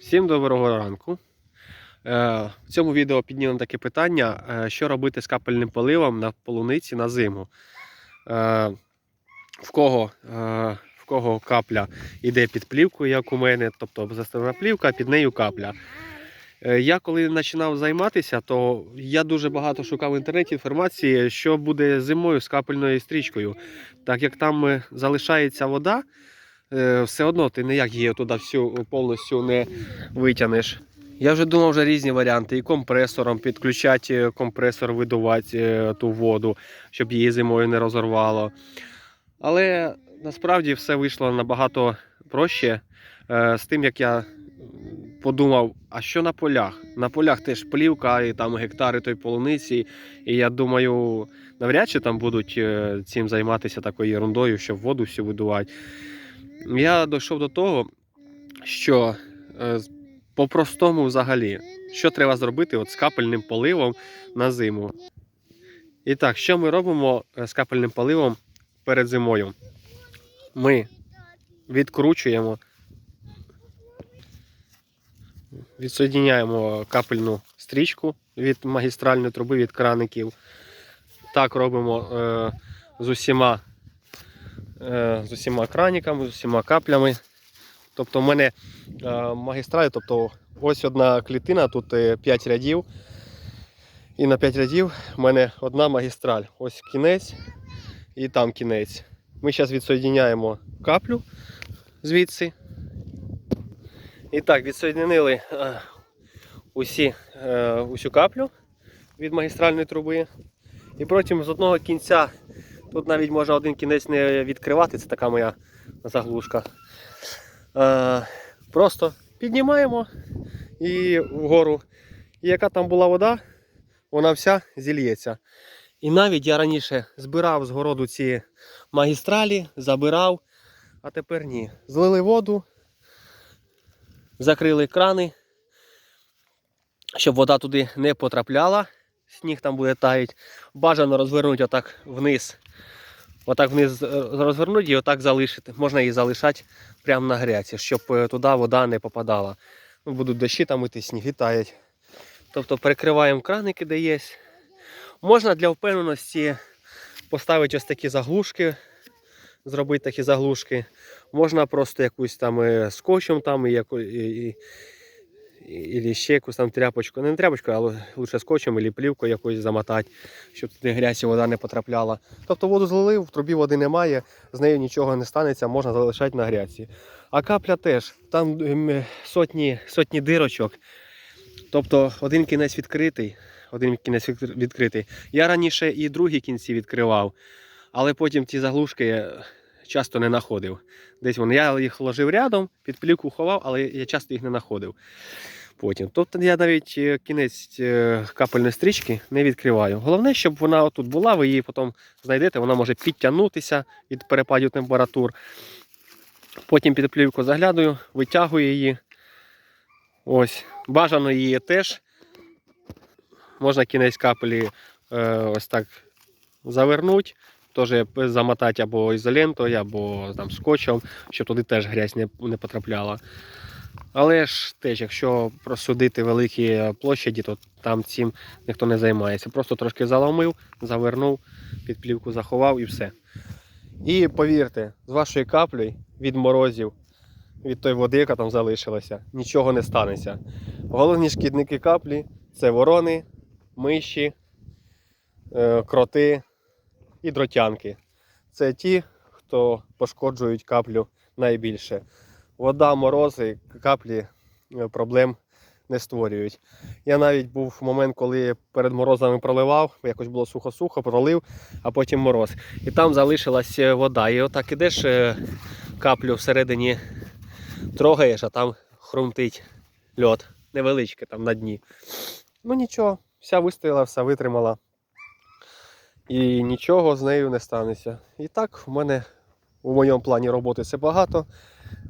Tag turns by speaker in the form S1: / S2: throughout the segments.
S1: Всім доброго ранку. Е, В цьому відео піднімемо таке питання, е, що робити з капельним поливом на полуниці на зиму. Е, В кого, в кого капля йде під плівкою, як у мене, тобто заставна плівка, під нею капля. Я коли починав займатися, то я дуже багато шукав в інтернеті інформації, що буде зимою з капельною стрічкою. Так як там залишається вода, все одно ти ніяк її туди всю повністю не витягнеш. Я вже думав вже різні варіанти. І компресором підключати е, компресор, видувати е, ту воду, щоб її зимою не розорвало. Але насправді все вийшло набагато проще е, з тим, як я подумав, а що на полях? На полях теж плівка і там гектари той полуниці. І я думаю, навряд чи там будуть е, цим займатися такою ерундою, щоб воду всю видувати. Я дійшов до того, що е, по-простому взагалі, що треба зробити от з капельним поливом на зиму. І так, що ми робимо е, з капельним поливом перед зимою? Ми відкручуємо, відсоединяємо капельну стрічку від магістральної труби від краників. Так робимо е, з усіма, з усіма краниками, з усіма каплями. Тобто в мене е, магістраль, тобто ось одна клітина, тут 5 рядів. І на 5 рядів в мене одна магістраль. Ось кінець і там кінець. Ми зараз відсоєдиняємо каплю звідси. І так, відсоєдинили е, усі, е, усю каплю від магістральної труби. І потім з одного кінця, тут навіть можна один кінець не відкривати, це така моя заглушка. Е, просто піднімаємо і вгору. І яка там була вода, вона вся зільється. І навіть я раніше збирав з городу ці магістралі, забирав, а тепер ні. Злили воду, закрили крани, щоб вода туди не потрапляла. Сніг там буде таять. Бажано розвернути отак вниз. Отак вниз розвернути і отак залишити. Можна її залишати прямо на гряці, щоб е, туди вода не попадала. Ну, Будуть дощі там іти, сніг і таять. Тобто перекриваємо краники, де є. Можна для впевненості поставити ось такі заглушки, зробити такі заглушки. Можна просто якусь там е, скотчем там і, і, і, і ще якусь там тряпочку. Не тряпочку, але лише скотчем або плівкою якоюсь замотати, щоб туди грязь і вода не потрапляла. Тобто воду злили, в трубі води немає, з нею нічого не станеться, можна залишати на грязі. А капля теж, там ем, сотні, сотні дирочок. Тобто один кінець відкритий, один кінець відкритий. Я раніше і другі кінці відкривав, але потім ті заглушки часто не знаходив. Десь вони, я їх ложив рядом, під плівку ховав, але я часто їх не знаходив. Потім. Тобто я навіть е, кінець е, капельної стрічки не відкриваю. Головне, щоб вона отут була, ви її потім знайдете, вона може підтягнутися від перепадів температур. Потім під плівку заглядаю, витягую її. Ось. Бажано її теж. Можна кінець капелі е, ось так завернути, теж замотати або ізолентою, або там, скотчем, щоб туди теж грязь не, не потрапляла. Але ж теж, якщо просудити великі площаді, то там цим ніхто не займається. Просто трошки заломив, завернув, під плівку заховав і все. І повірте, з вашою каплею від морозів, від тої води, яка там залишилася, нічого не станеться. Головні шкідники каплі це ворони, миші, е, кроти і дротянки. Це ті, хто пошкоджують каплю найбільше. Вода, морози, каплі е, проблем не створюють. Я навіть був момент, коли перед морозами проливав, якось було сухо-сухо, пролив, а потім мороз. І там залишилась е, вода. І отак ідеш е, каплю всередині трогаєш, а там хрумтить льод. Невеличке там на дні. Ну нічого, вся вистояла, вся витримала. І нічого з нею не станеться. І так, в мене у моєму плані роботи це багато.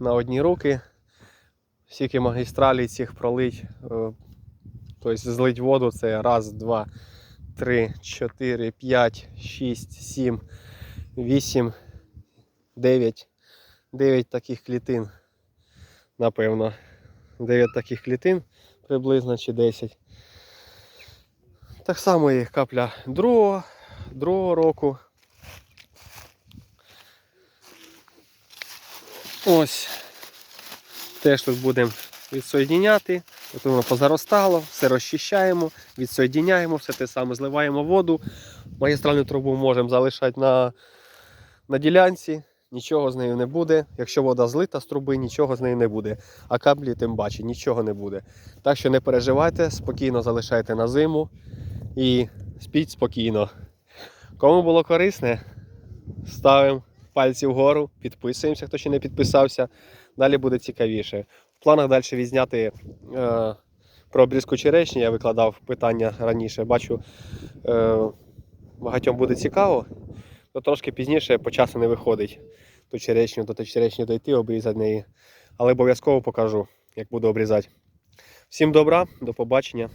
S1: На одні руки. Стільки магістралій цих пролить. е, Тобто злить воду це раз, два, три, чотири, п'ять, шість, сім, вісім, дев'ять. Дев'ять таких клітин, напевно. 9 таких клітин приблизно чи 10. Так само і капля другого року. Ось. Теж тут будемо відсоєдняти. От воно позаростало, все розчищаємо, відсоєдняємо, все те саме, зливаємо воду. Магістральну трубу можемо залишати на, на ділянці, нічого з нею не буде. Якщо вода злита з труби, нічого з нею не буде. А каплі тим паче, нічого не буде. Так що не переживайте, спокійно залишайте на зиму і спіть спокійно. Кому було корисне, ставимо пальці вгору, підписуємося, хто ще не підписався. Далі буде цікавіше. В планах далі відзняти е, про обрізку черешні. Я викладав питання раніше. Бачу, е, багатьом буде цікаво, то трошки пізніше по часу не виходить ту черешню, до черешні дойти, обрізати неї. Але обов'язково покажу, як буду обрізати. Всім добра, до побачення.